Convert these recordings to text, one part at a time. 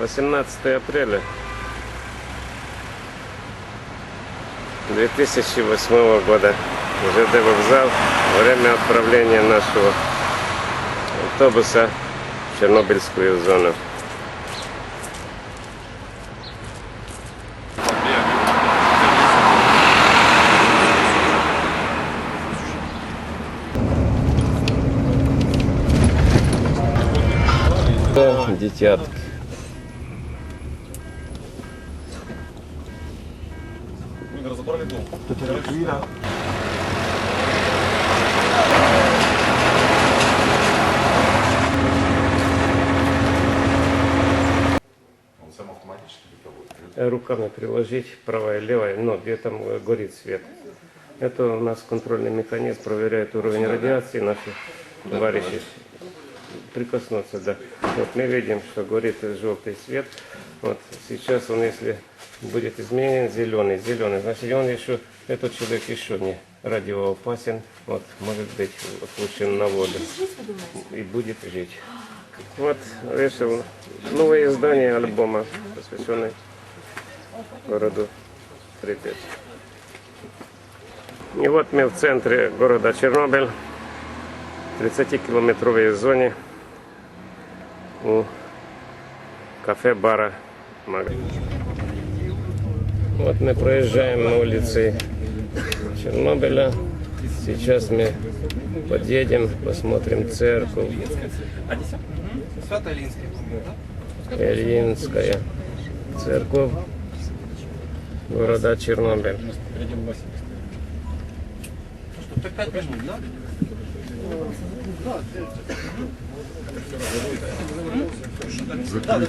18 апреля 2008 года. ЖД вокзал. Время отправления нашего автобуса в Чернобыльскую зону. Дитятки. Он сам автоматически работает. руками приложить, правая и левая, но где там э, горит свет. Это у нас контрольный механизм, проверяет уровень радиации наших товарищей. Прикоснуться, да. Вот мы видим, что горит желтый свет. Вот сейчас он, если будет изменен, зеленый, зеленый, значит он еще, этот человек еще не радиоопасен, вот, может быть, отпущен на воду и будет жить. Вот вышел новое издание альбома, посвященный городу Припять. И вот мы в центре города Чернобыль, 30-километровой зоне у кафе-бара Мага. Вот мы проезжаем на улице Чернобыля. Сейчас мы подъедем, посмотрим церковь. Ильинская церковь города Чернобыль. Что,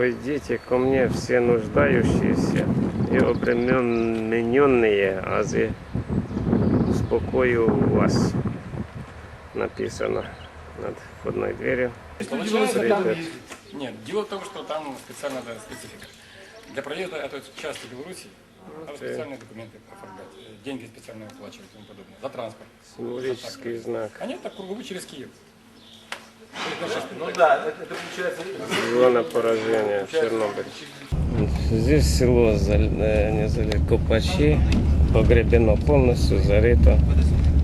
Войдите ко мне все нуждающиеся и обремененные, а за успокою вас. Написано над входной дверью. Нет, дело в том, что там специальная да, специфика. Для проезда этой части Беларуси надо специальные документы оформлять, э, деньги специально оплачивать и тому подобное. За транспорт. Символический знак. А нет, так круговый через Киев. Ну да, это, это получается... Зона поражения Чернобыль. Здесь село э, недалеко Пачи, погребено полностью, зарыто,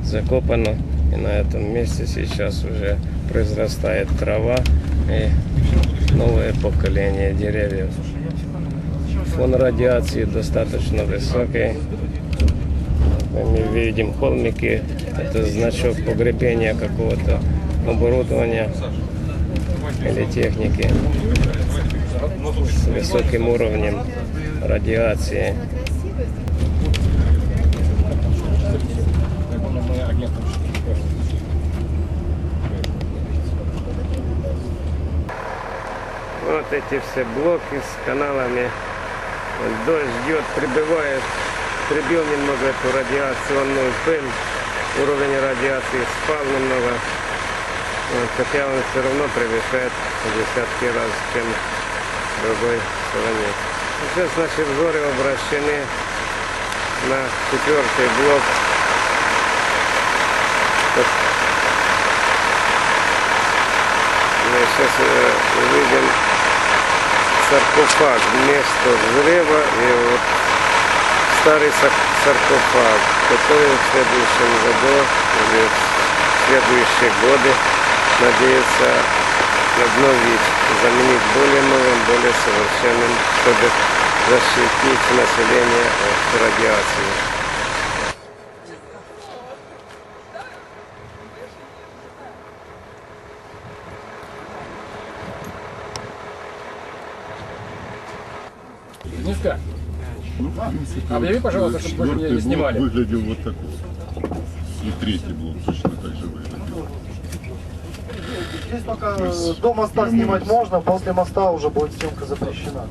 закопано. И на этом месте сейчас уже произрастает трава и новое поколение деревьев. Фон радиации достаточно высокий. Мы видим холмики, это значок погребения какого-то оборудования или техники с высоким уровнем радиации. Вот эти все блоки с каналами. Дождь идет, прибывает, прибил немного эту радиационную пыль. Уровень радиации спал немного. Хотя он все равно превышает десятки раз, чем другой стороне. Сейчас наши взоры обращены на четвертый блок. Мы сейчас э, увидим саркофаг место взрыва и вот старый сар- саркофаг, который в следующем году или в следующие годы надеется обновить, заменить более новым, более совершенным, чтобы защитить население от радиации. Низко. Объяви, пожалуйста, чтобы больше не, не снимали. выглядел вот так вот. И третий блок точно. Здесь пока до моста снимать можно, после моста уже будет съемка запрещена.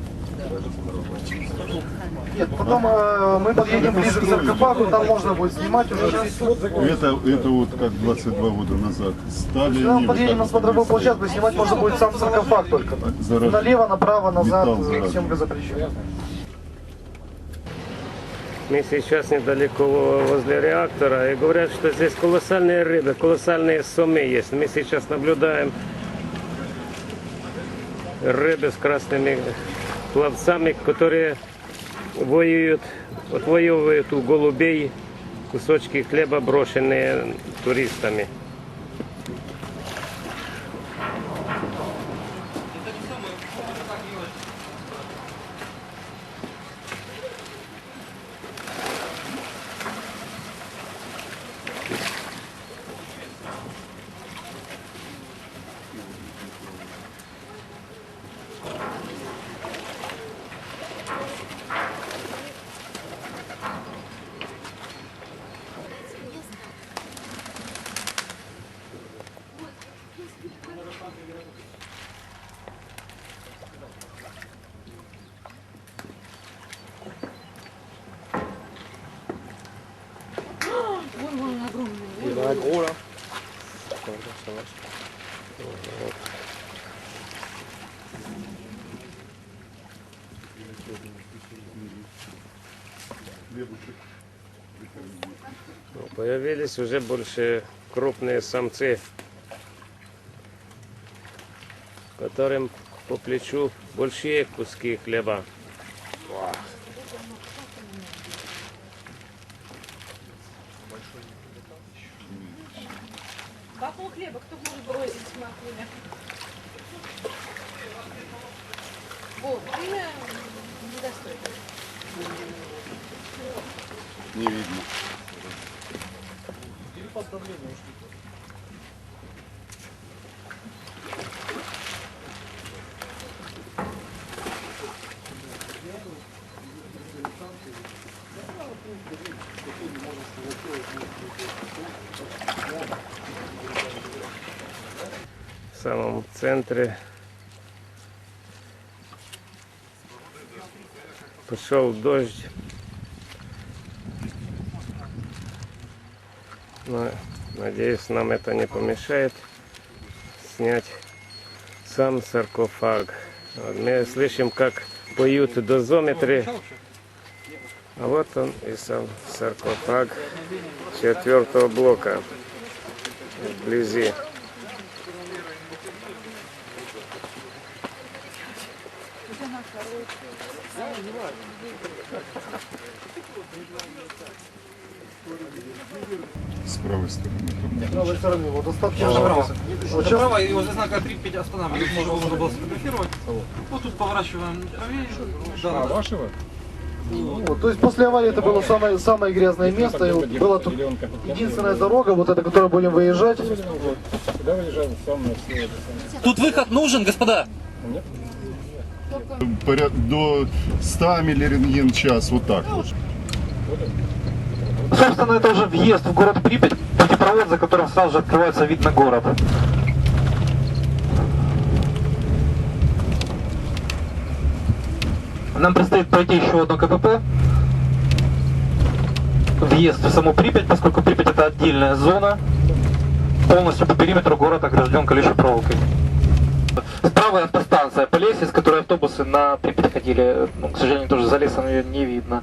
Нет, потом э, мы подъедем ближе к саркофагу, там можно будет снимать уже. Это, это вот как 22 года назад стали Когда мы подъедем на смотровую площадку, снимать можно будет сам саркофаг только. Налево, направо, назад, Металл заражен. съемка запрещена. Мы сейчас недалеко возле реактора. И говорят, что здесь колоссальные рыбы, колоссальные суммы есть. Мы сейчас наблюдаем рыбы с красными пловцами, которые воюют, отвоевывают у голубей кусочки хлеба, брошенные туристами. Ну, Появились уже больше крупные самцы, которым по плечу большие куски хлеба. Баку хлеба кто может бросить с макуля? Вот, время недостойно. Не видно. в самом центре. Пошел дождь. Но, надеюсь, нам это не помешает снять сам саркофаг. Вот мы слышим, как поют дозометры. А вот он и сам саркофаг четвертого блока вблизи. Правой стороны. С правой стороны, вот достаточно. Направо. Вот сейчас Направо, и возле знака Припять останавливаем. Можно, можно было сфотографировать. Вот тут поворачиваем правее. Да, да, да. Вот, то есть после аварии это было самое, самое грязное место. И вот была тут единственная дорога, вот эта, которой будем выезжать. Тут выход нужен, господа. Поряд до 100 миллирентген в час, вот так вот. Собственно, это уже въезд в город Припять, путепровод, за которым сразу же открывается вид на город. Нам предстоит пройти еще одно КПП. Въезд в саму Припять, поскольку Припять это отдельная зона. Полностью по периметру город огражден колючей проволокой. Справа автостанция Полесье, с которой автобусы на Припять ходили. Ну, к сожалению, тоже за лесом ее не видно.